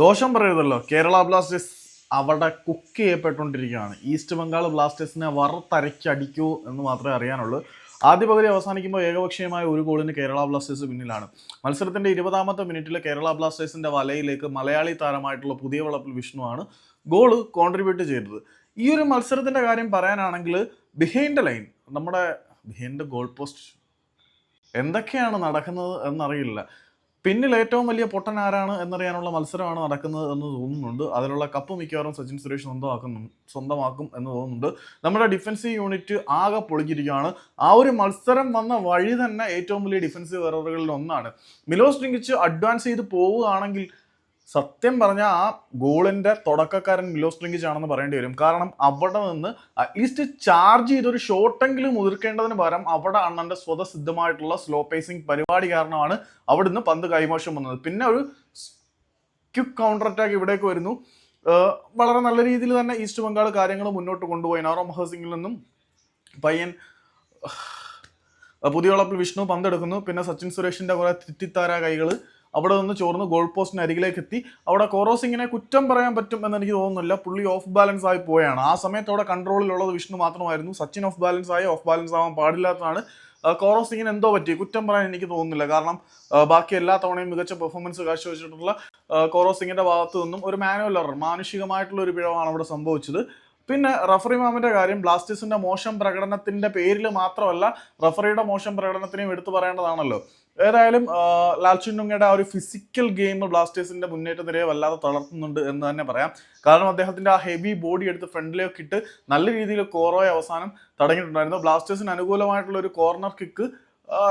ദോഷം പറയരുതല്ലോ. കേരള ബ്ലാസ്റ്റേഴ്സ് അവിടെ കുക്ക് ചെയ്യപ്പെട്ടുകൊണ്ടിരിക്കുകയാണ്. ഈസ്റ്റ് ബംഗാൾ ബ്ലാസ്റ്റേഴ്സിനെ വറുത്തരയ്ക്കടിക്കൂ എന്ന് മാത്രമേ അറിയാനുള്ളൂ. ആദ്യ പകുതി അവസാനിക്കുമ്പോൾ ഏകപക്ഷീയമായ ഒരു ഗോളിന് കേരള ബ്ലാസ്റ്റേഴ്സ് പിന്നിലാണ്. മത്സരത്തിന്റെ ഇരുപതാമത്തെ മിനിറ്റിൽ കേരള ബ്ലാസ്റ്റേഴ്സിന്റെ വലയിലേക്ക് മലയാളി താരമായിട്ടുള്ള പുതിയ വളപ്പിൽ വിഷ്ണുവാണ് ഗോൾ കോൺട്രിബ്യൂട്ട് ചെയ്തത്. ഈ ഒരു മത്സരത്തിന്റെ കാര്യം പറയാനാണെങ്കിൽ ബിഹൈൻഡ് ലൈൻ നമ്മുടെ ബിഹൈൻഡ് ഗോൾ പോസ്റ്റ് എന്തൊക്കെയാണ് നടക്കുന്നത് എന്നറിയില്ല. പിന്നിൽ ഏറ്റവും വലിയ പൊട്ടൻ ആരാണ് എന്നറിയാനുള്ള മത്സരമാണ് നടക്കുന്നത് എന്ന് തോന്നുന്നുണ്ട്. അതിലുള്ള കപ്പ് മിക്കവാറും സച്ചിൻ സുരേഷ് സ്വന്തമാക്കുന്നു സ്വന്തമാക്കും എന്ന് തോന്നുന്നുണ്ട്. നമ്മുടെ ഡിഫൻസീവ് യൂണിറ്റ് ആകെ പൊളിഞ്ഞിരിക്കുകയാണ്. ആ ഒരു മത്സരം വന്ന വഴി തന്നെ ഏറ്റവും വലിയ ഡിഫൻസീവ് എററുകളിൽ ഒന്നാണ്. മിലോസ് ഡിങ്കിച്ച് അഡ്വാൻസ് ചെയ്ത് പോവുകയാണെങ്കിൽ സത്യം പറഞ്ഞാൽ ആ ഗോളിന്റെ തുടക്കക്കാരൻ മിലോസ് ട്രിങ്കിച്ച് ആണെന്ന് പറയേണ്ടി വരും. കാരണം അവിടെ നിന്ന് അറ്റ്ലീസ്റ്റ് ചാർജ് ചെയ്തൊരു ഷോട്ടെങ്കിലും ഉതിർക്കേണ്ടതിന് പകരം അവിടെ അണ്ണന്റെ സ്വതസിദ്ധമായിട്ടുള്ള സ്ലോ പേസിംഗ് പരിപാടി കാരണമാണ് അവിടുന്ന് പന്ത് കൈമോശം വന്നത്. പിന്നെ ഒരു ക്യുക്ക് കൗണ്ടർ അറ്റാക്ക് ഇവിടേക്ക് വരുന്നു. വളരെ നല്ല രീതിയിൽ തന്നെ ഈസ്റ്റ് ബംഗാൾ കാര്യങ്ങൾ മുന്നോട്ട് കൊണ്ടുപോയി. നാറോ മഹസിംഗിൽ നിന്നും പയ്യൻ പുതിയ വളപ്പിൽ വിഷ്ണു പന്തെടുക്കുന്നു. പിന്നെ സച്ചിൻ സുരേഷിന്റെ കുറെ തിറ്റിത്താര കൈകൾ അവിടെ നിന്ന് ചോർന്ന് ഗോൾ പോസ്റ്റിന് അരികിലേക്ക് എത്തി. അവിടെ കോറോസിങ്ങിനെ കുറ്റം പറയാൻ പറ്റും എന്ന് എനിക്ക് തോന്നുന്നില്ല. പുള്ളി ഓഫ് ബാലൻസ് ആയി പോയാണ്. ആ സമയത്ത് അവിടെ കൺട്രോളിലുള്ളത് വിഷ്ണു മാത്രമായിരുന്നു. സച്ചിൻ ഓഫ് ബാലൻസ് ആയി ഓഫ് ബാലൻസ് ആവാൻ പാടില്ലാത്തതാണ്. കോറോസിങ്ങിന് എന്തോ പറ്റി? കുറ്റം പറയാൻ എനിക്ക് തോന്നുന്നില്ല. കാരണം ബാക്കി എല്ലാ തവണയും മികച്ച പെർഫോമൻസ് കാഴ്ചവെച്ചിട്ടുള്ള കോറോസിങ്ങിന്റെ ഭാഗത്തു നിന്നും ഒരു മാനുവൽ എറർ മാനുഷികമായിട്ടുള്ള ഒരു പിഴവാണ് അവിടെ സംഭവിച്ചത്. പിന്നെ റഫറി മാമിന്റെ കാര്യം ബ്ലാസ്റ്റേഴ്സിന്റെ മോശം പ്രകടനത്തിന്റെ പേരിൽ മാത്രമല്ല റഫറിയുടെ മോശം പ്രകടനത്തിനെയും എടുത്തു പറയേണ്ടതാണല്ലോ. ഏതായാലും ലാൽചുണ്ടുങ്ങയുടെ ആ ഒരു ഫിസിക്കൽ ഗെയിം ബ്ലാസ്റ്റേഴ്സിന്റെ മുന്നേറ്റത്തിനെ വല്ലാതെ തളർത്തുന്നുണ്ട് എന്ന് തന്നെ പറയാം. കാരണം അദ്ദേഹത്തിന്റെ ആ ഹെവി ബോഡി എടുത്ത് ഫ്രണ്ടിലേക്ക് ഇട്ട് നല്ല രീതിയിൽ കോറോയെ അവസാനം തടഞ്ഞിട്ടുണ്ടായിരുന്നു. ബ്ലാസ്റ്റേഴ്സിന് അനുകൂലമായിട്ടുള്ള ഒരു കോർണർ കിക്ക്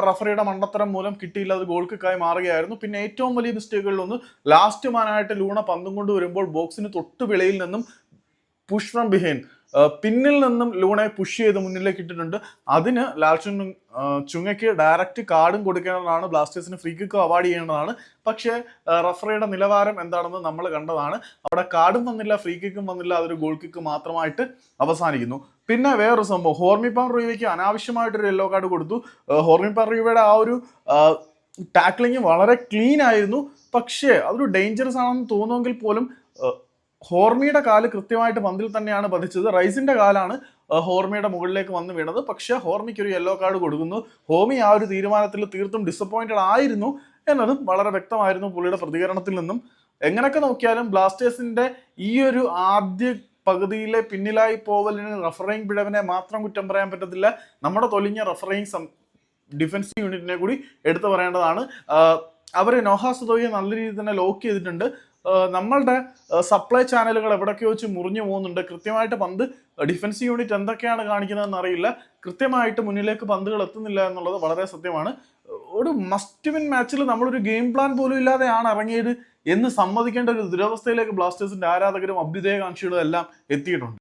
റഫറിയുടെ മണ്ടത്തരം മൂലം കിട്ടിയില്ല അത് ഗോൾ കിക്കായി മാറുകയായിരുന്നു. പിന്നെ ഏറ്റവും വലിയ മിസ്റ്റേക്കുകളിലൊന്ന് ലാസ്റ്റ് മാനായിട്ട് ലൂണ പന്തും കൊണ്ട് വരുമ്പോൾ ബോക്സിന് തൊട്ട് നിന്നും പുഷ് ഫ്രം ബിഹൈൻഡ് പിന്നിൽ നിന്നും ലൂണെ പുഷ് ചെയ്ത് മുന്നിലേക്ക് ഇട്ടിട്ടുണ്ട്. അതിന് ലാൽചുൻ ചുങ്ങയ്ക്ക് ഡയറക്റ്റ് കാർഡും കൊടുക്കേണ്ടതാണ്. ബ്ലാസ്റ്റേഴ്സിന് ഫ്രീ കിക്ക് അവാർഡ് ചെയ്യേണ്ടതാണ്. പക്ഷേ റഫറിയുടെ നിലവാരം എന്താണെന്ന് നമ്മൾ കണ്ടതാണ്. അവിടെ കാർഡും വന്നില്ല ഫ്രീ കിക്കും വന്നില്ല അതൊരു ഗോൾ കിക്ക് മാത്രമായിട്ട് അവസാനിക്കുന്നു. പിന്നെ വേറൊരു സംഭവം. ഹോർമിപ്പാൻ റൂവയ്ക്ക് അനാവശ്യമായിട്ടൊരു യെല്ലോ കാർഡ് കൊടുത്തു. ഹോർമിപ്പാൻ റൂവയുടെ ആ ഒരു ടാക്ലിങ് വളരെ ക്ലീൻ ആയിരുന്നു. പക്ഷേ അതൊരു ഡേഞ്ചറസ് ആണെന്ന് തോന്നുമെങ്കിൽ പോലും ഹോർമിയുടെ കാൽ കൃത്യമായിട്ട് പന്തിൽ തന്നെയാണ് പതിച്ചത്. റൈസിന്റെ കാലാണ് ഹോർമിയുടെ മുകളിലേക്ക് വന്ന് വീണത്. പക്ഷേ ഹോർമിക്ക് ഒരു യെല്ലോ കാർഡ് കൊടുക്കുന്നു. ഹോമി ആ ഒരു തീരുമാനത്തിൽ തീർത്തും ഡിസപ്പോയിന്റഡ് ആയിരുന്നു എന്നതും വളരെ വ്യക്തമായിരുന്നു പുള്ളിയുടെ പ്രതികരണത്തിൽ നിന്നും. എങ്ങനെയൊക്കെ നോക്കിയാലും ബ്ലാസ്റ്റേഴ്സിന്റെ ഈ ഒരു ആദ്യ പകുതിയിലെ പിന്നിലായി പോവലിന് റഫറിങ് പിഴവിനെ മാത്രം കുറ്റം പറയാൻ പറ്റത്തില്ല. നമ്മുടെ തൊലിഞ്ഞ റഫറിങ് ഡിഫൻസ് യൂണിറ്റിനെ കൂടി എടുത്തു പറയേണ്ടതാണ്. അവർ നോഹാസുദോയെ നല്ല രീതിയിൽ തന്നെ ലോക്ക് ചെയ്തിട്ടുണ്ട്. നമ്മളുടെ സപ്ലൈ ചാനലുകൾ എവിടൊക്കെ വെച്ച് മുറിഞ്ഞു പോകുന്നുണ്ട്? കൃത്യമായിട്ട് പന്ത് ഡിഫൻസ് യൂണിറ്റ് എന്തൊക്കെയാണ് കാണിക്കുന്നതെന്ന് അറിയില്ല. കൃത്യമായിട്ട് മുന്നിലേക്ക് പന്തുകൾ എത്തുന്നില്ല എന്നുള്ളത് വളരെ സത്യമാണ്. ഒരു മസ്റ്റ് വിൻ മാച്ചിൽ നമ്മളൊരു ഗെയിം പ്ലാൻ പോലും ഇല്ലാതെയാണ് ഇറങ്ങിയത് എന്ന് സമ്മതിക്കേണ്ട ഒരു ദുരവസ്ഥയിലേക്ക് ബ്ലാസ്റ്റേഴ്സിന്റെ ആരാധകരും അഭ്യുദയകാംക്ഷികളും എല്ലാം എത്തിയിട്ടുണ്ട്.